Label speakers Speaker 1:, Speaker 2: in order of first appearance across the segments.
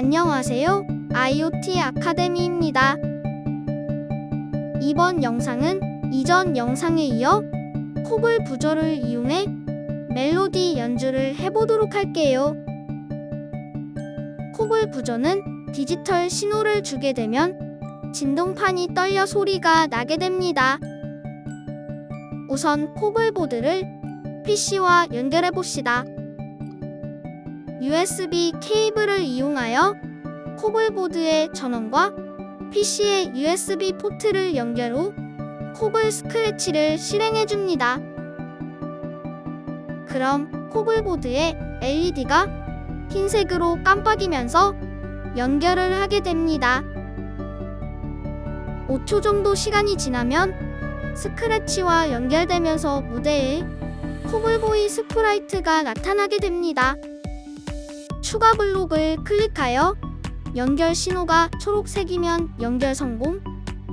Speaker 1: 안녕하세요. IoT 아카데미입니다. 이번 영상은 이전 영상에 이어 코블 부저를 이용해 멜로디 연주를 해보도록 할게요. 코블 부저는 디지털 신호를 주게 되면 진동판이 떨려 소리가 나게 됩니다. 우선 코블보드를 PC와 연결해 봅시다. USB 케이블을 이용하여 코블보드의 전원과 PC의 USB 포트를 연결 후 코블 스크래치를 실행해 줍니다. 그럼 코블보드의 LED가 흰색으로 깜빡이면서 연결을 하게 됩니다. 5초 정도 시간이 지나면 스크래치와 연결되면서 무대에 코블보이 스프라이트가 나타나게 됩니다. 추가 블록을 클릭하여 연결 신호가 초록색이면 연결 성공,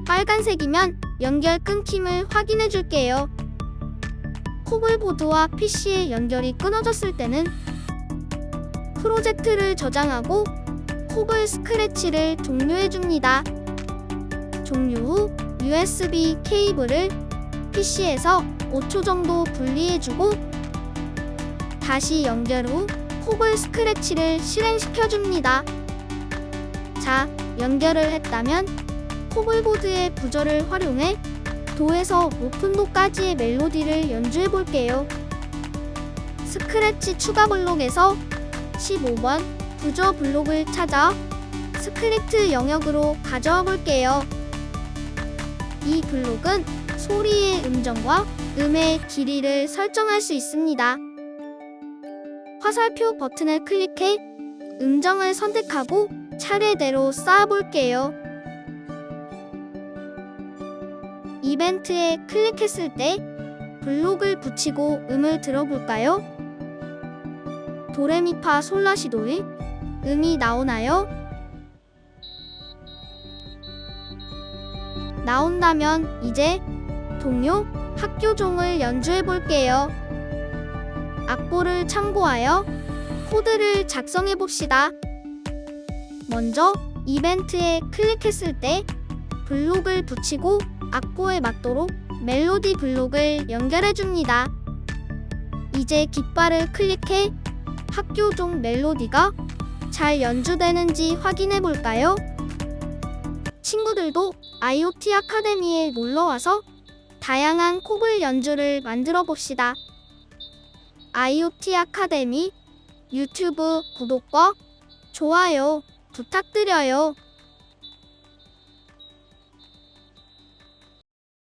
Speaker 1: 빨간색이면 연결 끊김을 확인해 줄게요. 코블보드와 PC의 연결이 끊어졌을 때는 프로젝트를 저장하고 코블 스크래치를 종료해 줍니다. 종료 후 USB 케이블을 PC에서 5초 정도 분리해 주고 다시 연결 후 코블 스크래치를 실행시켜 줍니다. 자, 연결을 했다면 코블보드의 부저를 활용해 도에서 높은 도까지의 멜로디를 연주해 볼게요. 스크래치 추가 블록에서 15번 부저 블록을 찾아 스크립트 영역으로 가져와 볼게요. 이 블록은 소리의 음정과 음의 길이를 설정할 수 있습니다. 화살표 버튼을 클릭해 음정을 선택하고 차례대로 쌓아볼게요. 이벤트에 클릭했을 때 블록을 붙이고 음을 들어볼까요? 도레미파 솔라시도의 음이 나오나요? 나온다면 이제 동요 학교종을 연주해 볼게요. 악보를 참고하여 코드를 작성해 봅시다. 먼저 이벤트에 클릭했을 때 블록을 붙이고 악보에 맞도록 멜로디 블록을 연결해 줍니다. 이제 깃발을 클릭해 학교종 멜로디가 잘 연주되는지 확인해 볼까요? 친구들도 IoT 아카데미에 놀러 와서 다양한 코블 연주를 만들어 봅시다. IoT 아카데미 유튜브 구독과 좋아요 부탁드려요.